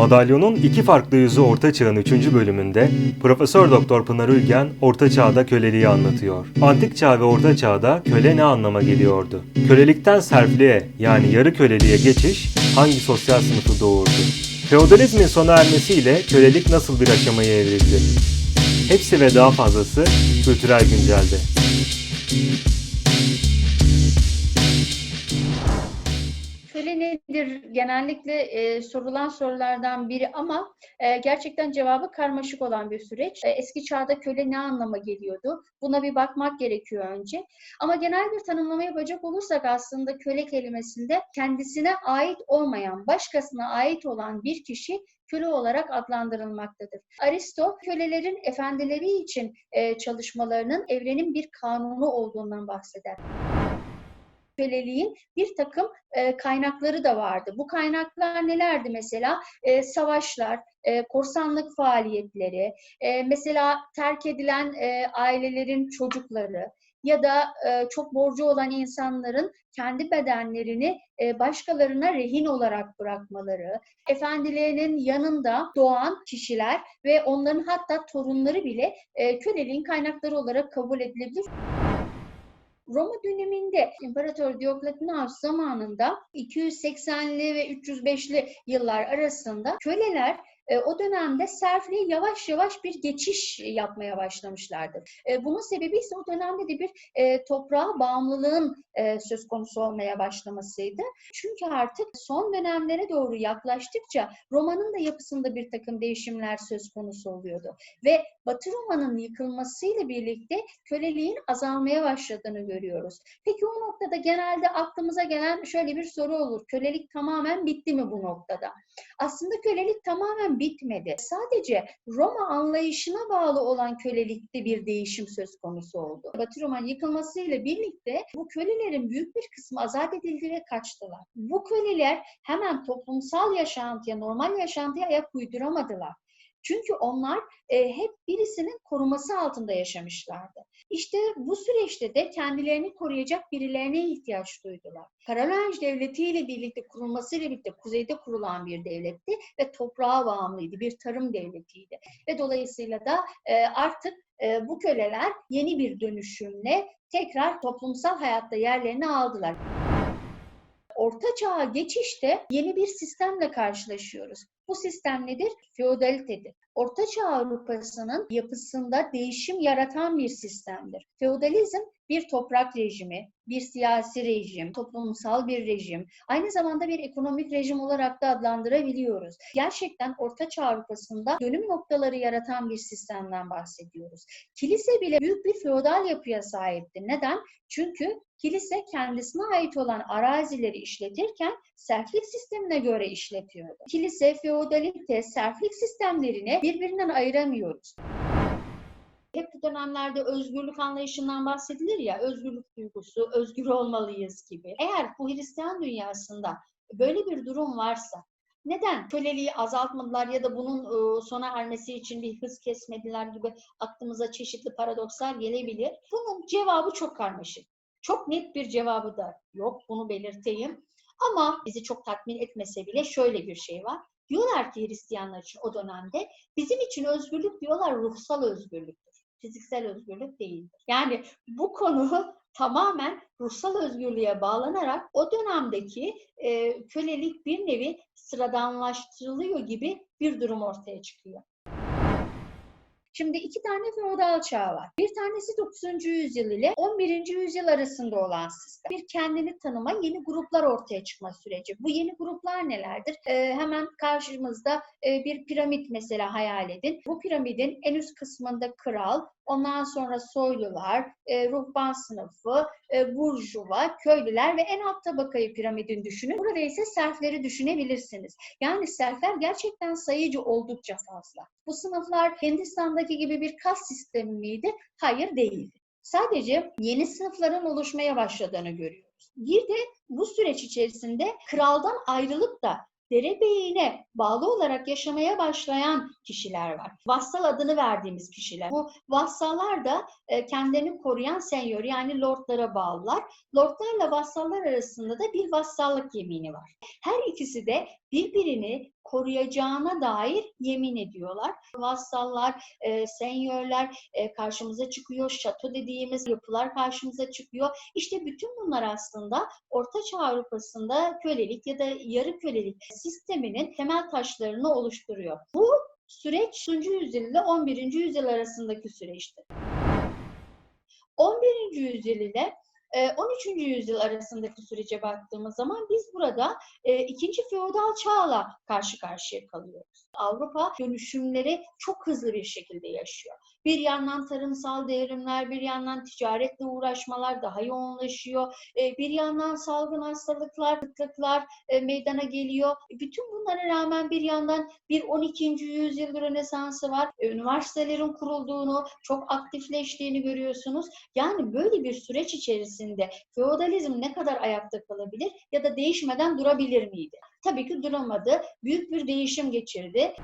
Madalyonun iki farklı yüzü Orta Çağ'ın 3. bölümünde Profesör Doktor Pınar Ülgen Orta Çağ'da köleliği anlatıyor. Antik Çağ ve Orta Çağ'da köle ne anlama geliyordu? Kölelikten serfliğe yani yarı köleliğe geçiş hangi sosyal sınıfı doğurdu? Feodalizmin sona ermesiyle kölelik nasıl bir aşamaya evrildi? Hepsi ve daha fazlası kültürel güncelde. Nedir? Genellikle e, sorulan sorulardan biri ama e, gerçekten cevabı karmaşık olan bir süreç. E, eski çağda köle ne anlama geliyordu? Buna bir bakmak gerekiyor önce. Ama genel bir tanımlama yapacak olursak aslında köle kelimesinde kendisine ait olmayan, başkasına ait olan bir kişi köle olarak adlandırılmaktadır. Aristo kölelerin efendileri için e, çalışmalarının evrenin bir kanunu olduğundan bahseder köleliğin bir takım e, kaynakları da vardı. Bu kaynaklar nelerdi mesela? E, savaşlar, e, korsanlık faaliyetleri, e, mesela terk edilen e, ailelerin çocukları ya da e, çok borcu olan insanların kendi bedenlerini e, başkalarına rehin olarak bırakmaları, efendilerinin yanında doğan kişiler ve onların hatta torunları bile e, köleliğin kaynakları olarak kabul edilebilir. Roma döneminde İmparator Diokletinus zamanında 280'li ve 305'li yıllar arasında köleler e, o dönemde serfliğe yavaş yavaş bir geçiş yapmaya başlamışlardır. E, bunun sebebi ise o dönemde de bir e, toprağa bağımlılığın e, söz konusu olmaya başlamasıydı. Çünkü artık son dönemlere doğru yaklaştıkça Roma'nın da yapısında bir takım değişimler söz konusu oluyordu. Ve Batı Roma'nın yıkılmasıyla birlikte köleliğin azalmaya başladığını görüyoruz. Peki o noktada genelde aklımıza gelen şöyle bir soru olur. Kölelik tamamen bitti mi bu noktada? Aslında kölelik tamamen bitmedi. Sadece Roma anlayışına bağlı olan kölelikte bir değişim söz konusu oldu. Batı Roma yıkılmasıyla birlikte bu kölelerin büyük bir kısmı azat edildi ve kaçtılar. Bu köleler hemen toplumsal yaşantıya, normal yaşantıya ayak uyduramadılar. Çünkü onlar e, hep birisinin koruması altında yaşamışlardı. İşte bu süreçte de kendilerini koruyacak birilerine ihtiyaç duydular. Karalanj Devleti ile birlikte kurulmasıyla birlikte kuzeyde kurulan bir devletti ve toprağa bağımlıydı, bir tarım devletiydi. Ve dolayısıyla da e, artık e, bu köleler yeni bir dönüşümle tekrar toplumsal hayatta yerlerini aldılar. Orta Çağ'a geçişte yeni bir sistemle karşılaşıyoruz. Bu sistem nedir? Feodalitedir. Orta Çağ Avrupa'sının yapısında değişim yaratan bir sistemdir. Feodalizm bir toprak rejimi, bir siyasi rejim, toplumsal bir rejim, aynı zamanda bir ekonomik rejim olarak da adlandırabiliyoruz. Gerçekten Orta Çağ Avrupa'sında dönüm noktaları yaratan bir sistemden bahsediyoruz. Kilise bile büyük bir feodal yapıya sahipti. Neden? Çünkü kilise kendisine ait olan arazileri işletirken serflik sistemine göre işletiyordu. Kilise, feodalite, serflik sistemlerini birbirinden ayıramıyoruz. Hep bu dönemlerde özgürlük anlayışından bahsedilir ya, özgürlük duygusu, özgür olmalıyız gibi. Eğer bu Hristiyan dünyasında böyle bir durum varsa, neden köleliği azaltmadılar ya da bunun sona ermesi için bir hız kesmediler gibi aklımıza çeşitli paradokslar gelebilir. Bunun cevabı çok karmaşık. Çok net bir cevabı da yok, bunu belirteyim. Ama bizi çok tatmin etmese bile şöyle bir şey var. Diyorlar ki Hristiyanlar için o dönemde bizim için özgürlük diyorlar ruhsal özgürlüktür. Fiziksel özgürlük değildir. Yani bu konu tamamen ruhsal özgürlüğe bağlanarak o dönemdeki e, kölelik bir nevi sıradanlaştırılıyor gibi bir durum ortaya çıkıyor. Şimdi iki tane feodal çağ var. Bir tanesi 9. yüzyıl ile 11. yüzyıl arasında olan sistem. Bir kendini tanıma, yeni gruplar ortaya çıkma süreci. Bu yeni gruplar nelerdir? Ee, hemen karşımızda e, bir piramit mesela hayal edin. Bu piramidin en üst kısmında kral, ondan sonra soylular, e, ruhban sınıfı, e, burjuva, köylüler ve en alt tabakayı piramidin düşünün. Burada ise serfleri düşünebilirsiniz. Yani serfler gerçekten sayıcı oldukça fazla. Bu sınıflar Hindistan'daki gibi bir kas sistemi miydi? Hayır değildi. Sadece yeni sınıfların oluşmaya başladığını görüyoruz. Bir de bu süreç içerisinde kraldan ayrılıp da derebeyine bağlı olarak yaşamaya başlayan kişiler var. Vassal adını verdiğimiz kişiler. Bu vassallar da e, kendilerini koruyan senyor yani lordlara bağlılar. Lordlarla vassallar arasında da bir vassallık yemini var. Her ikisi de birbirini koruyacağına dair yemin ediyorlar. Vassallar, e, senyörler e, karşımıza çıkıyor, şato dediğimiz yapılar karşımıza çıkıyor. İşte bütün bunlar aslında Orta Çağ Avrupa'sında kölelik ya da yarı kölelik sisteminin temel taşlarını oluşturuyor. Bu süreç 3. yüzyıl ile 11. yüzyıl arasındaki süreçti. 11. yüzyıl ile 13. yüzyıl arasındaki sürece baktığımız zaman biz burada e, ikinci feodal çağla karşı karşıya kalıyoruz. Avrupa dönüşümleri çok hızlı bir şekilde yaşıyor. Bir yandan tarımsal devrimler, bir yandan ticaretle uğraşmalar daha yoğunlaşıyor. E, bir yandan salgın hastalıklar, kıtlıklar e, meydana geliyor. Bütün bunlara rağmen bir yandan bir 12. yüzyıl Rönesansı var. E, Üniversitelerin kurulduğunu, çok aktifleştiğini görüyorsunuz. Yani böyle bir süreç içerisinde feodalizm ne kadar ayakta kalabilir ya da değişmeden durabilir miydi? Tabii ki duramadı. Büyük bir değişim geçirdi.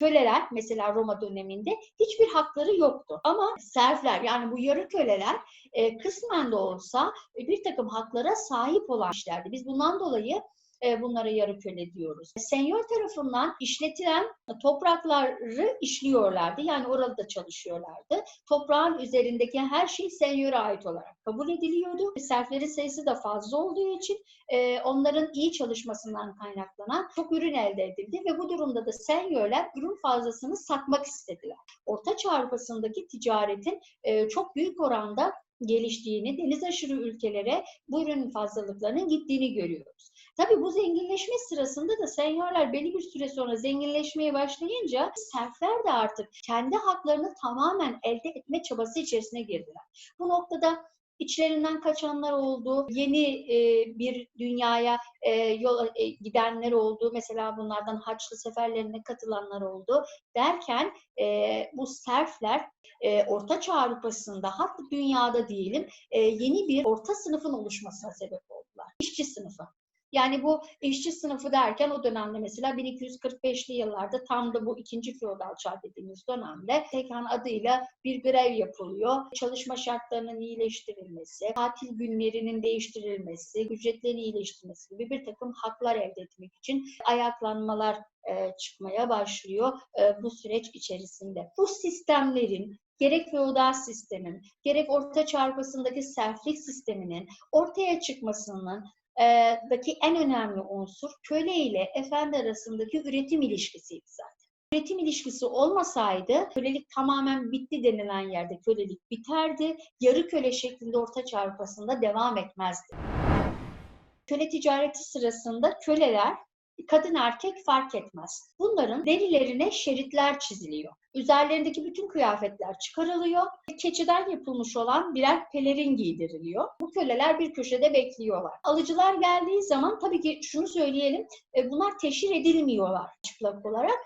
Köleler mesela Roma döneminde hiçbir hakları yoktu. Ama serfler yani bu yarı köleler e, kısmen de olsa e, bir takım haklara sahip olan kişilerdi. Biz bundan dolayı e, bunlara yarı köle diyoruz. Senyor tarafından işletilen toprakları işliyorlardı. Yani orada çalışıyorlardı. Toprağın üzerindeki her şey senyora ait olarak kabul ediliyordu. Serflerin sayısı da fazla olduğu için e, onların iyi çalışmasından kaynaklanan çok ürün elde edildi ve bu durumda da senyörler ürün fazlasını satmak istediler. Orta Çağ Avrupa'sındaki ticaretin e, çok büyük oranda geliştiğini, deniz aşırı ülkelere bu ürün fazlalıklarının gittiğini görüyoruz. Tabii bu zenginleşme sırasında da senyörler belli bir süre sonra zenginleşmeye başlayınca serfler de artık kendi haklarını tamamen elde etme çabası içerisine girdiler. Bu noktada içlerinden kaçanlar oldu, yeni e, bir dünyaya e, yol e, gidenler oldu. Mesela bunlardan Haçlı seferlerine katılanlar oldu. Derken e, bu serfler e, Orta Avrupa'sında hatta dünyada diyelim e, yeni bir orta sınıfın oluşmasına sebep oldular. İşçi sınıfı. Yani bu işçi sınıfı derken o dönemde mesela 1245'li yıllarda tam da bu ikinci feodal çağ dediğimiz dönemde Tekan adıyla bir grev yapılıyor. Çalışma şartlarının iyileştirilmesi, tatil günlerinin değiştirilmesi, ücretlerin iyileştirilmesi gibi bir takım haklar elde etmek için ayaklanmalar e, çıkmaya başlıyor e, bu süreç içerisinde. Bu sistemlerin gerek feodal sistemin, gerek Orta Çağ Avrupa'sındaki serflik sisteminin ortaya çıkmasının daki en önemli unsur köle ile efendi arasındaki üretim ilişkisiydi zaten. Üretim ilişkisi olmasaydı kölelik tamamen bitti denilen yerde kölelik biterdi. Yarı köle şeklinde Orta Çağ Avrupa'sında devam etmezdi. Köle ticareti sırasında köleler kadın erkek fark etmez. Bunların derilerine şeritler çiziliyor. Üzerlerindeki bütün kıyafetler çıkarılıyor. Keçiden yapılmış olan birer pelerin giydiriliyor. Bu köleler bir köşede bekliyorlar. Alıcılar geldiği zaman tabii ki şunu söyleyelim. e, Bunlar teşhir edilmiyorlar çıplak olarak.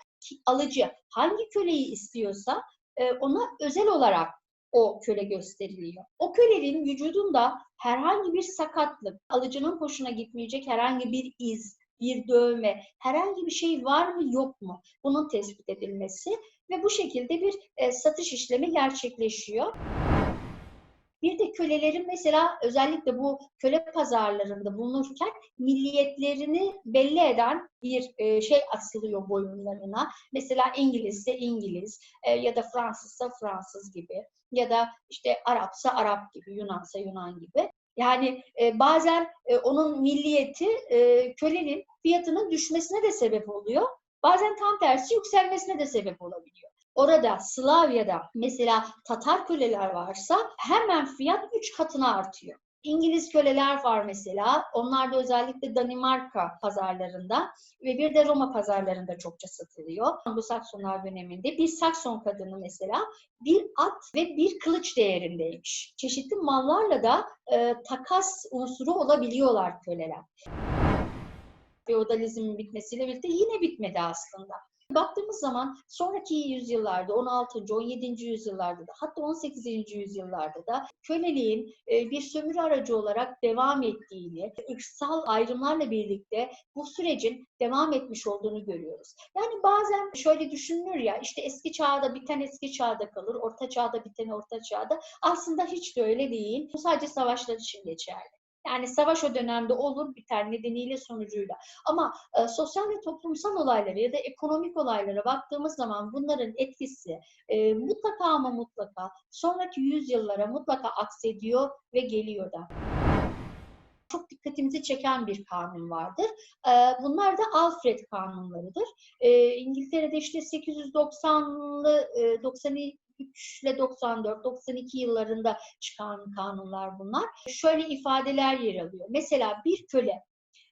Alıcı hangi köleyi istiyorsa e, ona özel olarak o köle gösteriliyor. O kölenin vücudunda herhangi bir sakatlık, alıcının hoşuna gitmeyecek herhangi bir iz, bir dövme, herhangi bir şey var mı yok mu? Bunun tespit edilmesi ve bu şekilde bir e, satış işlemi gerçekleşiyor. Bir de kölelerin mesela özellikle bu köle pazarlarında bulunurken milliyetlerini belli eden bir e, şey asılıyor boyunlarına. Mesela İngiliz e, ya da Fransızsa Fransız gibi ya da işte Arapsa Arap gibi, Yunansa Yunan gibi. Yani e, bazen e, onun milliyeti kölenin fiyatının düşmesine de sebep oluyor. Bazen tam tersi yükselmesine de sebep olabiliyor. Orada Slavya'da mesela Tatar köleler varsa hemen fiyat 3 katına artıyor. İngiliz köleler var mesela. Onlar da özellikle Danimarka pazarlarında ve bir de Roma pazarlarında çokça satılıyor. Bu Saksonlar döneminde bir Sakson kadını mesela bir at ve bir kılıç değerindeymiş. Çeşitli mallarla da e, takas unsuru olabiliyorlar köleler. Feodalizmin bitmesiyle birlikte yine bitmedi aslında. Baktığımız zaman sonraki yüzyıllarda 16. 17. yüzyıllarda da hatta 18. yüzyıllarda da köleliğin e, bir sömürü aracı olarak devam ettiğini, ırksal ayrımlarla birlikte bu sürecin devam etmiş olduğunu görüyoruz. Yani bazen şöyle düşünülür ya işte eski çağda biten eski çağda kalır, orta çağda biten orta çağda. Aslında hiç de öyle değil. Bu sadece savaşlar için geçerli. Yani savaş o dönemde olur biter nedeniyle sonucuyla. Ama e, sosyal ve toplumsal olaylara ya da ekonomik olaylara baktığımız zaman bunların etkisi e, mutlaka ama mutlaka sonraki yüzyıllara mutlaka aksediyor ve geliyor da. Çok dikkatimizi çeken bir kanun vardır. E, bunlar da Alfred kanunlarıdır. E, İngiltere'de işte 890'lı, e, 93 ile 94, 92 yıllarında çıkan kanunlar bunlar. Şöyle ifadeler yer alıyor. Mesela bir köle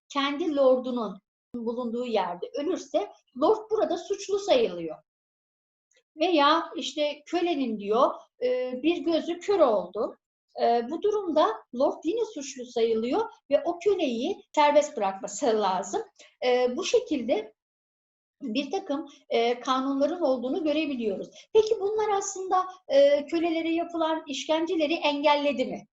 kendi lordunun bulunduğu yerde ölürse lord burada suçlu sayılıyor. Veya işte kölenin diyor e, bir gözü kör oldu. E, Bu durumda lord yine suçlu sayılıyor ve o köleyi serbest bırakması lazım. E, Bu şekilde bir takım e, kanunların olduğunu görebiliyoruz. Peki bunlar aslında e, kölelere yapılan işkenceleri engelledi mi?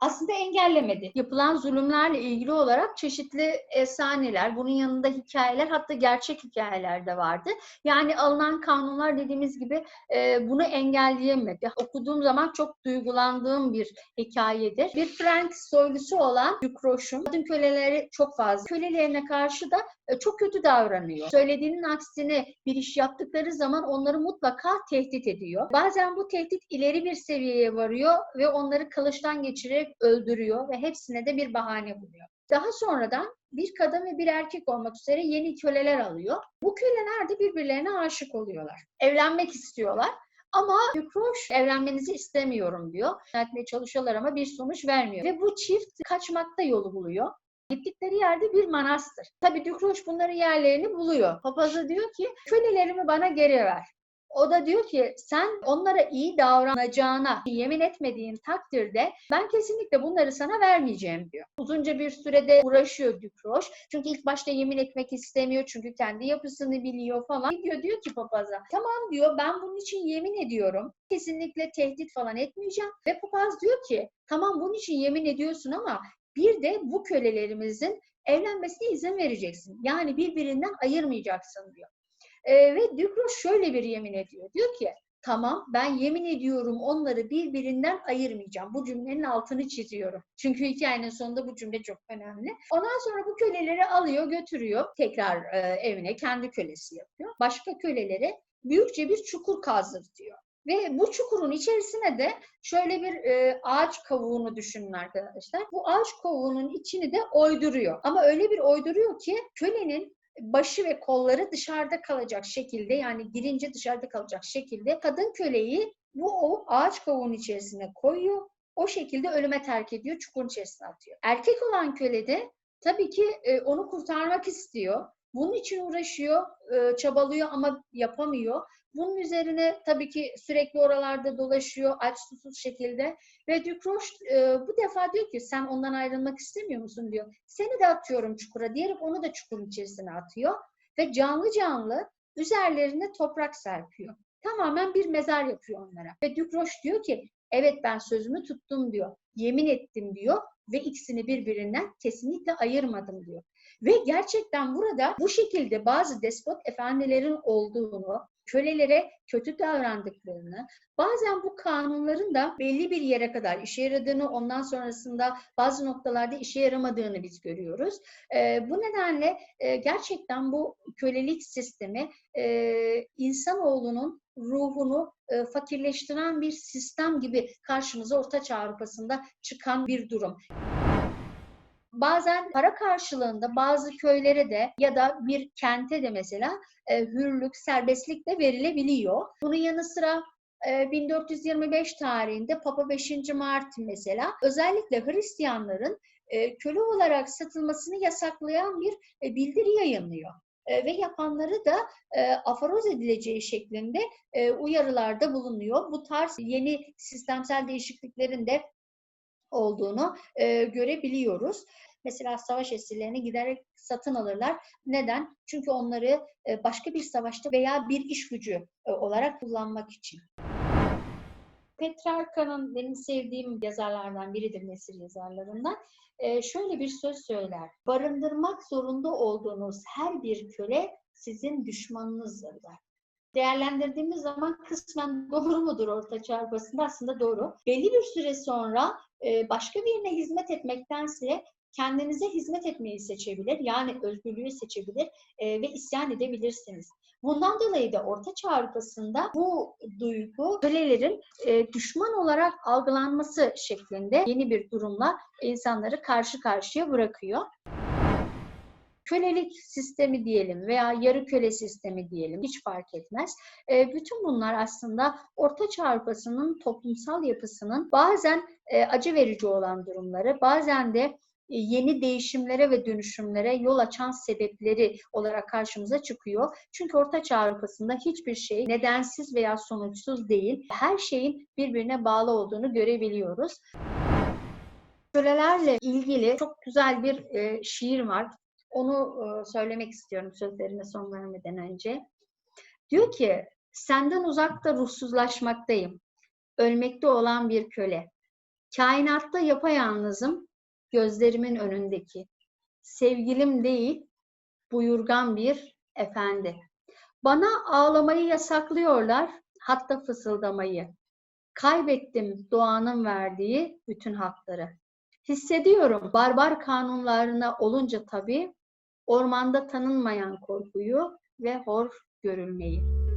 Aslında engellemedi. Yapılan zulümlerle ilgili olarak çeşitli efsaneler, bunun yanında hikayeler, hatta gerçek hikayeler de vardı. Yani alınan kanunlar dediğimiz gibi e, bunu engelleyemedi. Okuduğum zaman çok duygulandığım bir hikayedir. Bir Frank soylusu olan Dükroş'un kadın köleleri çok fazla. Kölelerine karşı da e, çok kötü davranıyor. Söylediğinin aksine bir iş yaptıkları zaman onları mutlaka tehdit ediyor. Bazen bu tehdit ileri bir seviyeye varıyor ve onları kılıçtan geçirerek öldürüyor ve hepsine de bir bahane buluyor. Daha sonradan bir kadın ve bir erkek olmak üzere yeni köleler alıyor. Bu köleler de birbirlerine aşık oluyorlar. Evlenmek istiyorlar. Ama Dükroş evlenmenizi istemiyorum diyor. Etmeye çalışıyorlar ama bir sonuç vermiyor. Ve bu çift kaçmakta yolu buluyor. Gittikleri yerde bir manastır. Tabii Dükroş bunların yerlerini buluyor. Papazı diyor ki kölelerimi bana geri ver. O da diyor ki sen onlara iyi davranacağına yemin etmediğin takdirde ben kesinlikle bunları sana vermeyeceğim diyor. Uzunca bir sürede uğraşıyor Dükroş. Çünkü ilk başta yemin etmek istemiyor çünkü kendi yapısını biliyor falan. Gidiyor diyor ki papaza tamam diyor ben bunun için yemin ediyorum. Kesinlikle tehdit falan etmeyeceğim. Ve papaz diyor ki tamam bunun için yemin ediyorsun ama bir de bu kölelerimizin evlenmesine izin vereceksin. Yani birbirinden ayırmayacaksın diyor. Ee, ve Dükroş şöyle bir yemin ediyor. Diyor ki tamam ben yemin ediyorum onları birbirinden ayırmayacağım. Bu cümlenin altını çiziyorum. Çünkü hikayenin sonunda bu cümle çok önemli. Ondan sonra bu köleleri alıyor götürüyor tekrar e, evine kendi kölesi yapıyor. Başka kölelere büyükçe bir çukur kazdırtıyor. Ve bu çukurun içerisine de şöyle bir e, ağaç kavuğunu düşünün arkadaşlar. Bu ağaç kavuğunun içini de oyduruyor. Ama öyle bir oyduruyor ki kölenin başı ve kolları dışarıda kalacak şekilde yani girince dışarıda kalacak şekilde kadın köleyi bu o ağaç kavuğunun içerisine koyuyor. O şekilde ölüme terk ediyor, çukurun içerisine atıyor. Erkek olan köle de tabii ki e, onu kurtarmak istiyor. Bunun için uğraşıyor, e, çabalıyor ama yapamıyor. Bunun üzerine tabii ki sürekli oralarda dolaşıyor aç susuz şekilde ve Dükroş e, bu defa diyor ki sen ondan ayrılmak istemiyor musun diyor. Seni de atıyorum çukura diyerek onu da çukurun içerisine atıyor ve canlı canlı üzerlerine toprak serpiyor. Tamamen bir mezar yapıyor onlara. Ve Dükroş diyor ki evet ben sözümü tuttum diyor. Yemin ettim diyor ve ikisini birbirinden kesinlikle ayırmadım diyor. Ve gerçekten burada bu şekilde bazı despot efendilerin olduğunu, kölelere kötü davrandıklarını, bazen bu kanunların da belli bir yere kadar işe yaradığını, ondan sonrasında bazı noktalarda işe yaramadığını biz görüyoruz. Ee, bu nedenle e, gerçekten bu kölelik sistemi e, insanoğlunun ruhunu e, fakirleştiren bir sistem gibi karşımıza Orta Çağ Avrupa'sında çıkan bir durum. Bazen para karşılığında bazı köylere de ya da bir kente de mesela e, hürlük, serbestlik de verilebiliyor. Bunun yanı sıra e, 1425 tarihinde Papa 5. Martin mesela özellikle Hristiyanların e, köle olarak satılmasını yasaklayan bir e, bildiri yayınlıyor. E, ve yapanları da e, aforoz edileceği şeklinde e, uyarılarda bulunuyor. Bu tarz yeni sistemsel değişikliklerin de olduğunu e, görebiliyoruz. Mesela savaş esirlerini giderek satın alırlar. Neden? Çünkü onları e, başka bir savaşta veya bir iş gücü e, olarak kullanmak için. Petrarca'nın benim sevdiğim yazarlardan biridir nesil yazarlarından. Ee, şöyle bir söz söyler. Barındırmak zorunda olduğunuz her bir köle sizin düşmanınızdır der. Değerlendirdiğimiz zaman kısmen doğru mudur orta çarpısında? Aslında doğru. Belli bir süre sonra e, başka birine hizmet etmektense kendinize hizmet etmeyi seçebilir. Yani özgürlüğü seçebilir e, ve isyan edebilirsiniz. Bundan dolayı da Orta Çağ Avrupa'sında bu duygu kölelerin e, düşman olarak algılanması şeklinde yeni bir durumla insanları karşı karşıya bırakıyor. Kölelik sistemi diyelim veya yarı köle sistemi diyelim hiç fark etmez. E, bütün bunlar aslında Orta Çağ Avrupa'sının toplumsal yapısının bazen e, acı verici olan durumları, bazen de yeni değişimlere ve dönüşümlere yol açan sebepleri olarak karşımıza çıkıyor. Çünkü Orta Çağ Avrupa'sında hiçbir şey nedensiz veya sonuçsuz değil. Her şeyin birbirine bağlı olduğunu görebiliyoruz. Kölelerle ilgili çok güzel bir e, şiir var. Onu e, söylemek istiyorum sözlerine son vermeden önce. Diyor ki, senden uzakta ruhsuzlaşmaktayım. Ölmekte olan bir köle. Kainatta yapayalnızım, gözlerimin önündeki. Sevgilim değil, buyurgan bir efendi. Bana ağlamayı yasaklıyorlar, hatta fısıldamayı. Kaybettim doğanın verdiği bütün hakları. Hissediyorum barbar kanunlarına olunca tabii, ormanda tanınmayan korkuyu ve hor görülmeyi.